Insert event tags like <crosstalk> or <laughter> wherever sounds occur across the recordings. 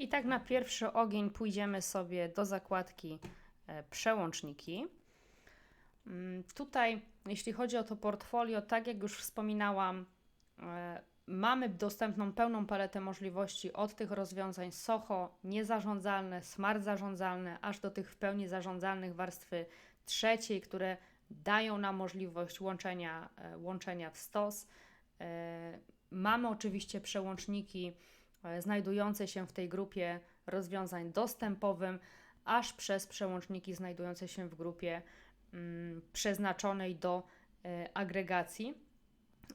I tak na pierwszy ogień pójdziemy sobie do zakładki e, przełączniki. Mm, Tutaj, jeśli chodzi o to portfolio, tak jak już wspominałam, e, mamy dostępną pełną paletę możliwości od tych rozwiązań SOHO, niezarządzalne, smart zarządzalne, aż do tych w pełni zarządzalnych warstwy trzeciej, które dają nam możliwość łączenia, e, łączenia w stos. Mamy oczywiście przełączniki znajdujące się w tej grupie rozwiązań dostępowym, aż przez przełączniki znajdujące się w grupie mm, przeznaczonej do e, agregacji.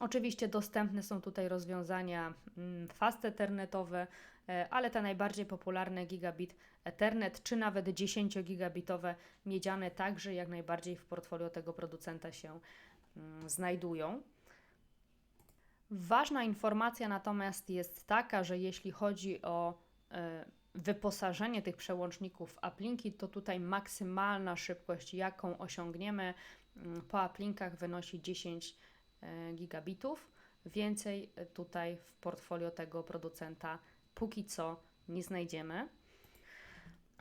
Oczywiście dostępne są tutaj rozwiązania mm, fast ethernetowe, e, ale te najbardziej popularne gigabit Ethernet, czy nawet 10 gigabitowe miedziane także jak najbardziej w portfolio tego producenta się mm, znajdują. Ważna informacja natomiast jest taka, że jeśli chodzi o e, wyposażenie tych przełączników w aplinki, to tutaj maksymalna szybkość, jaką osiągniemy mm, po aplinkach wynosi 10 e, gigabitów. Więcej e, tutaj w portfolio tego producenta póki co nie znajdziemy.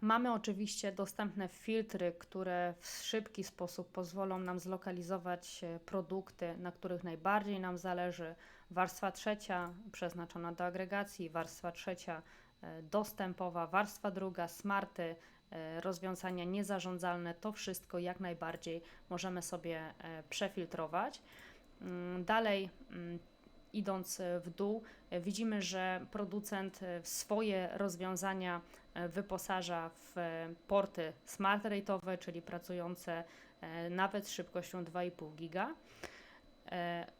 Mamy oczywiście dostępne filtry, które w szybki sposób pozwolą nam zlokalizować e, produkty, na których najbardziej nam zależy. Warstwa trzecia przeznaczona do agregacji, warstwa trzecia e, dostępowa, warstwa druga smarty, e, rozwiązania niezarządzalne, to wszystko jak najbardziej możemy sobie przefiltrować. Mm, Dalej, mm, idąc e, w dół, e, widzimy, że producent e, swoje rozwiązania wyposaża w porty smart rate'owe, czyli pracujące nawet z szybkością 2,5 giga.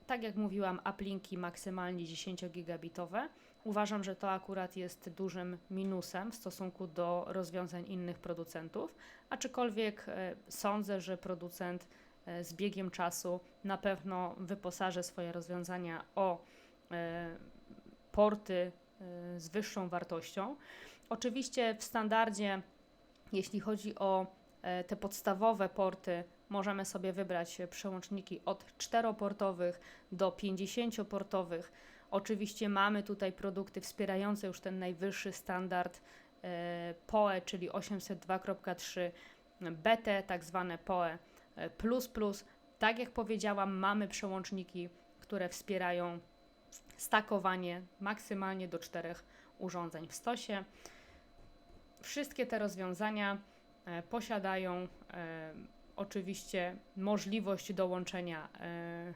Tak jak mówiłam, aplinki maksymalnie 10-gigabitowe. Uważam, że to akurat jest dużym minusem w stosunku do rozwiązań innych producentów, aczkolwiek sądzę, że producent z biegiem czasu na pewno wyposaży swoje rozwiązania o e, porty e, z wyższą wartością. Oczywiście w standardzie, jeśli chodzi o e, te podstawowe porty, możemy sobie wybrać e, przełączniki od 4-portowych do 50-portowych. Oczywiście mamy tutaj produkty wspierające już ten najwyższy standard e, PoE, czyli 802.3 BT, tak zwane PoE e, plus plus. Tak jak powiedziałam, mamy przełączniki, które wspierają stakowanie maksymalnie do czterech urządzeń w stosie. Wszystkie te rozwiązania e, posiadają e, oczywiście możliwość dołączenia e,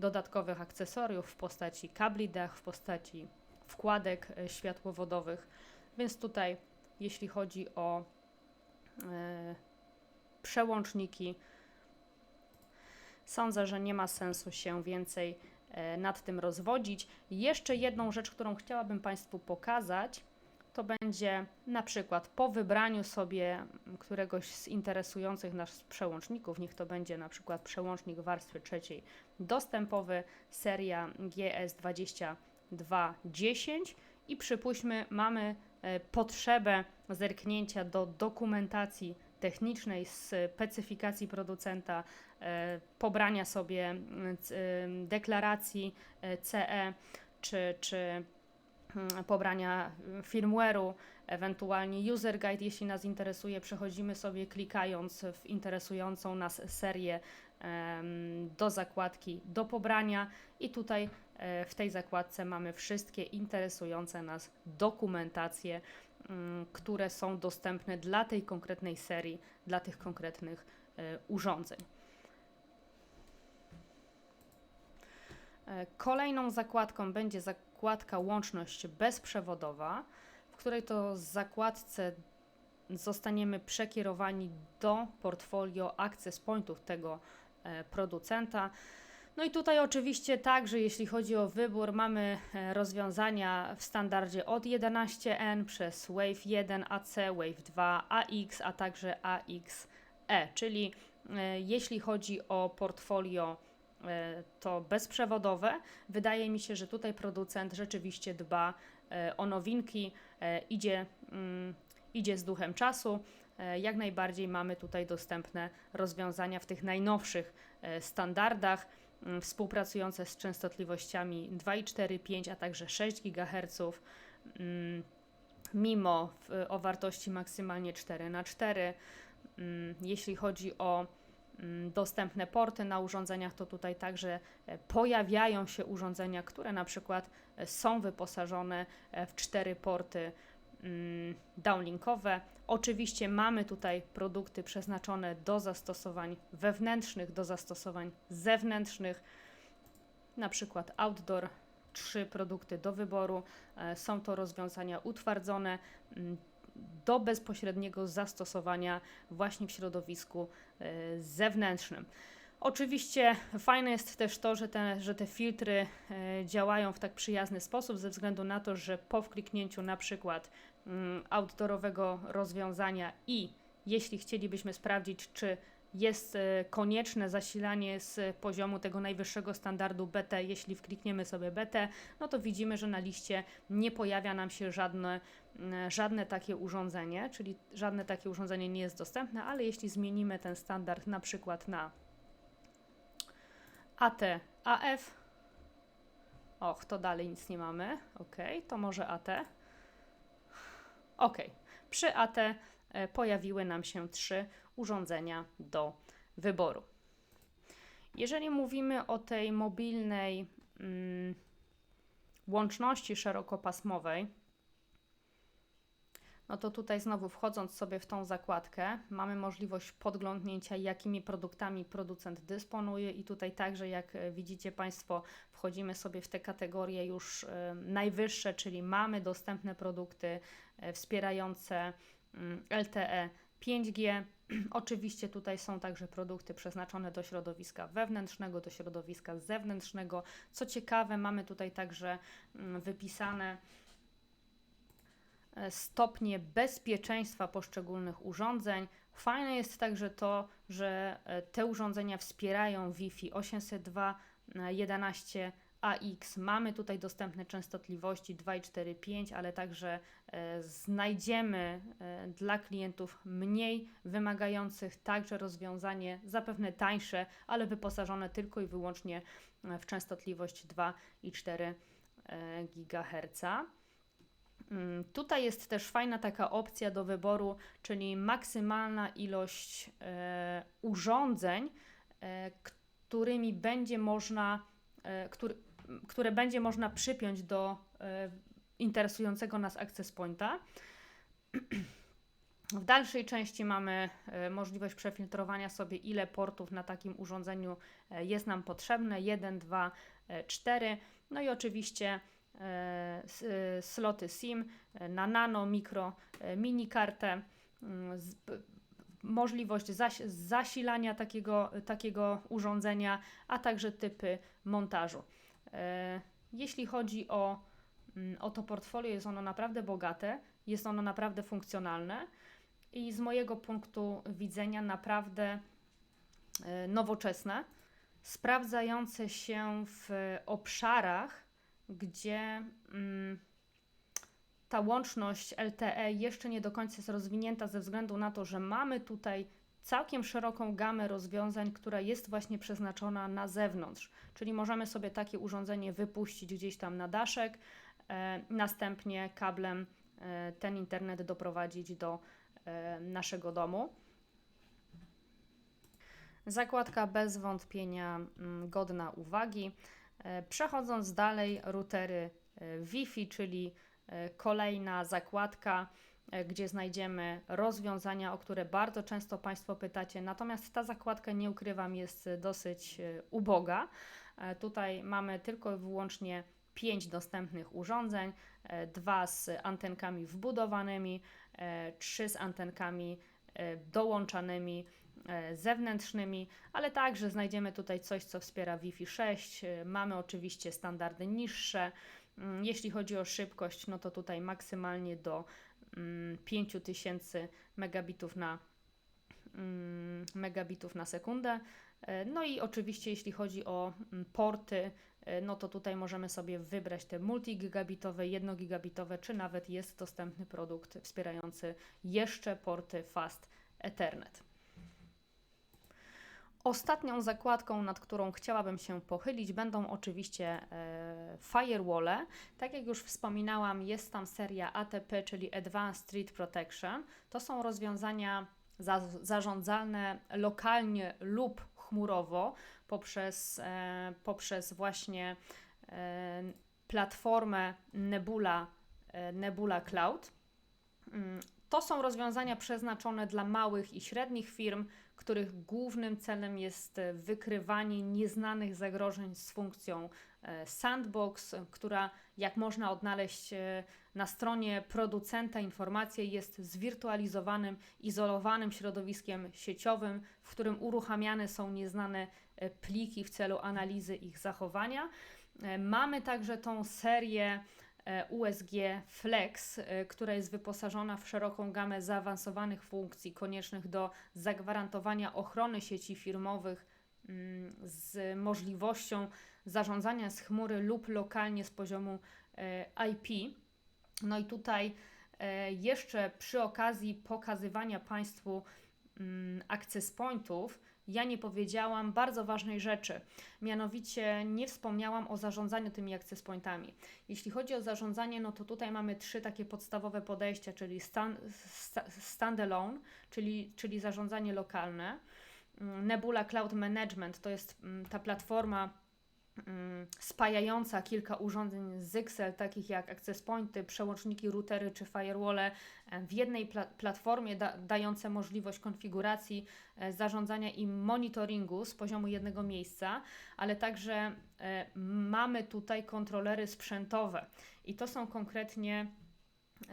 dodatkowych akcesoriów w postaci kabli dach, w postaci wkładek światłowodowych, więc tutaj jeśli chodzi o przełączniki, sądzę, że nie ma sensu się więcej e, nad tym rozwodzić. Jeszcze jedną rzecz, którą chciałabym Państwu pokazać, to będzie na przykład po wybraniu sobie któregoś z interesujących nas przełączników, niech to będzie na przykład przełącznik warstwy trzeciej dostępowy, seria GS2210 i przypuśćmy, mamy e, potrzebę zerknięcia do dokumentacji technicznej, specyfikacji producenta, e, pobrania sobie deklaracji e, CE czy, czy mm, pobrania firmware'u, ewentualnie user guide, jeśli nas interesuje, przechodzimy sobie klikając w interesującą nas serię do zakładki do pobrania. I tutaj e, w tej zakładce mamy wszystkie interesujące nas dokumentacje, które są dostępne dla tej konkretnej serii, dla tych konkretnych e, urządzeń. E, Kolejną zakładką będzie zakładka łączność bezprzewodowa, w której to zakładce zostaniemy przekierowani do portfolio access pointów tego e, producenta. No i tutaj oczywiście także, jeśli chodzi o wybór, mamy e, rozwiązania w standardzie od 11N przez Wave 1 AC, Wave 2 AX, a także AXE, czyli e, jeśli chodzi o portfolio e, to bezprzewodowe, wydaje mi się, że tutaj producent rzeczywiście dba o nowinki, idzie, mm, idzie z duchem czasu. Jak najbardziej mamy tutaj dostępne rozwiązania w tych najnowszych standardach, współpracujące z częstotliwościami 2,4, 5, a także 6 GHz. Mm, mimo o wartości maksymalnie 4 na 4 mm, Jeśli chodzi o mm, dostępne porty na urządzeniach, to tutaj także e, pojawiają się urządzenia, które na przykład e, są wyposażone e, w cztery porty mm, downlinkowe. Oczywiście mamy tutaj produkty przeznaczone do zastosowań wewnętrznych, do zastosowań zewnętrznych, na przykład outdoor, trzy produkty do wyboru. E, Są to rozwiązania utwardzone mm, do bezpośredniego zastosowania właśnie w środowisku e, zewnętrznym. Oczywiście fajne jest też to, że te, że te filtry e, działają w tak przyjazny sposób, ze względu na to, że po wkliknięciu na przykład mm, outdoorowego rozwiązania i jeśli chcielibyśmy sprawdzić, czy jest e, konieczne zasilanie z poziomu tego najwyższego standardu BT, jeśli wklikniemy sobie BT, no to widzimy, że na liście nie pojawia nam się żadne, mm, żadne takie urządzenie, czyli żadne takie urządzenie nie jest dostępne, ale jeśli zmienimy ten standard na przykład na AT, AF. Och, to dalej nic nie mamy. Ok, to może AT. Ok, przy AT e, pojawiły nam się trzy urządzenia do wyboru. Jeżeli mówimy o tej mobilnej mm, łączności szerokopasmowej, no to tutaj znowu wchodząc sobie w tą zakładkę, mamy możliwość podglądnięcia, jakimi produktami producent dysponuje i tutaj także, jak e, widzicie Państwo, wchodzimy sobie w te kategorie już e, najwyższe, czyli mamy dostępne produkty e, wspierające mm, LTE 5G. <clears throat> Oczywiście tutaj są także produkty przeznaczone do środowiska wewnętrznego, do środowiska zewnętrznego. Co ciekawe, mamy tutaj także mm, wypisane stopnie bezpieczeństwa poszczególnych urządzeń. Fajne jest także to, że e, te urządzenia wspierają Wi-Fi 802.11 AX. Mamy tutaj dostępne częstotliwości 2,4,5, ale także e, znajdziemy e, dla klientów mniej wymagających także rozwiązanie zapewne tańsze, ale wyposażone tylko i wyłącznie e, w częstotliwość 2,4 e, GHz. Mm, Tutaj jest też fajna taka opcja do wyboru, czyli maksymalna ilość e, urządzeń, e, którymi będzie można, e, który, które będzie można przypiąć do interesującego nas access pointa. W dalszej części mamy możliwość przefiltrowania sobie, ile portów na takim urządzeniu jest nam potrzebne. 1, 2, 4. No i oczywiście sloty SIM e, na nano, mikro, e, mini kartę. Możliwość zaś, zasilania takiego, takiego urządzenia, a także typy montażu. E, Jeśli chodzi o, o to portfolio, jest ono naprawdę bogate, jest ono naprawdę funkcjonalne i z mojego punktu widzenia naprawdę e, nowoczesne, sprawdzające się w obszarach, gdzie mm, ta łączność LTE jeszcze nie do końca jest rozwinięta ze względu na to, że mamy tutaj całkiem szeroką gamę rozwiązań, która jest właśnie przeznaczona na zewnątrz. Czyli możemy sobie takie urządzenie wypuścić gdzieś tam na daszek, e, następnie kablem e, ten internet doprowadzić do e, naszego domu. Zakładka bez wątpienia mm, godna uwagi. E, Przechodząc dalej, routery e, Wi-Fi, czyli e, kolejna zakładka, gdzie znajdziemy rozwiązania, o które bardzo często Państwo pytacie. Natomiast ta zakładka, nie ukrywam, jest dosyć uboga. Tutaj mamy tylko i wyłącznie pięć dostępnych urządzeń, dwa z antenkami wbudowanymi, trzy z antenkami dołączanymi zewnętrznymi, ale także znajdziemy tutaj coś, co wspiera Wi-Fi 6. E, Mamy oczywiście standardy niższe. Mm, Jeśli chodzi o szybkość, no to tutaj maksymalnie do mm, 5000 megabitów na mm, megabitów na sekundę. E, No i oczywiście jeśli chodzi o mm, porty, e, no to tutaj możemy sobie wybrać te multigigabitowe, jednogigabitowe, czy nawet jest dostępny produkt wspierający jeszcze porty Fast Ethernet. Ostatnią zakładką, nad którą chciałabym się pochylić, będą oczywiście e, firewalle. Tak jak już wspominałam, jest tam seria ATP, czyli Advanced Street Protection. To są rozwiązania za, zarządzane lokalnie lub chmurowo poprzez, e, poprzez właśnie e, platformę Nebula, e, Nebula Cloud. Mm, To są rozwiązania przeznaczone dla małych i średnich firm, których głównym celem jest e, wykrywanie nieznanych zagrożeń z funkcją e, Sandbox, która, jak można odnaleźć e, na stronie producenta informacji, jest zwirtualizowanym, izolowanym środowiskiem sieciowym, w którym uruchamiane są nieznane pliki w celu analizy ich zachowania. Mamy także tą serię USG Flex, e, która jest wyposażona w szeroką gamę zaawansowanych funkcji koniecznych do zagwarantowania ochrony sieci firmowych mm, z możliwością zarządzania z chmury lub lokalnie z poziomu e, IP. No i tutaj e, jeszcze przy okazji pokazywania Państwu mm, access pointów, ja nie powiedziałam bardzo ważnej rzeczy. Mianowicie nie wspomniałam o zarządzaniu tymi access pointami. Jeśli chodzi o zarządzanie, no to tutaj mamy trzy takie podstawowe podejścia, czyli stan, sta, standalone, czyli, czyli zarządzanie lokalne. Mm, Nebula Cloud Management to jest mm, ta platforma spajająca kilka urządzeń z Zyxel, takich jak access pointy, przełączniki, routery czy firewall w jednej pla- platformie, da- dające możliwość konfiguracji, e, zarządzania i monitoringu z poziomu jednego miejsca, ale także e, mamy tutaj kontrolery sprzętowe. I to są konkretnie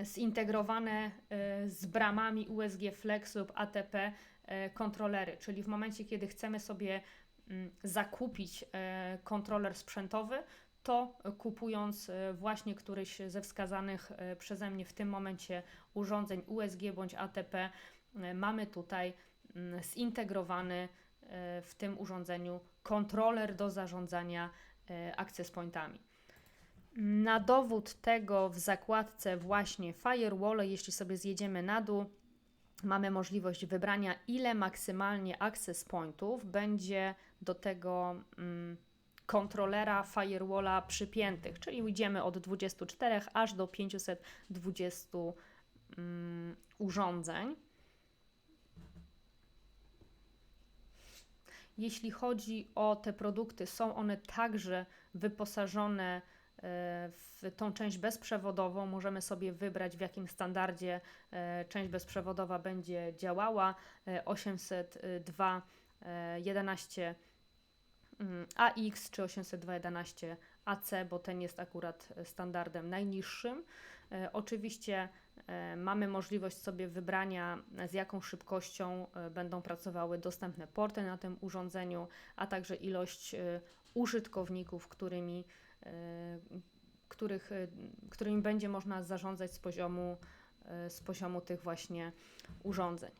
zintegrowane e, z bramami USG Flex lub ATP e, kontrolery, czyli w momencie, kiedy chcemy sobie mm, zakupić e, kontroler sprzętowy, to kupując e, właśnie któryś ze wskazanych e, przeze mnie w tym momencie urządzeń USG bądź ATP, mamy tutaj mm, zintegrowany w tym urządzeniu kontroler do zarządzania access pointami. Na dowód tego w zakładce właśnie Firewall, jeśli sobie zjedziemy na dół, mamy możliwość wybrania, ile maksymalnie access pointów będzie do tego mm, kontrolera firewalla przypiętych, czyli idziemy od 24 aż do 520 mm, urządzeń. Jeśli chodzi o te produkty, są one także wyposażone w tą część bezprzewodową. Możemy sobie wybrać, w jakim standardzie e, część bezprzewodowa będzie działała. E, 802 e, 11 mm, AX czy 802.11 AC, bo ten jest akurat standardem najniższym. E, Oczywiście e, mamy możliwość sobie wybrania, z jaką szybkością będą pracowały dostępne porty na tym urządzeniu, a także ilość użytkowników, którymi, których, e, którymi będzie można zarządzać z poziomu, e, z poziomu tych właśnie urządzeń.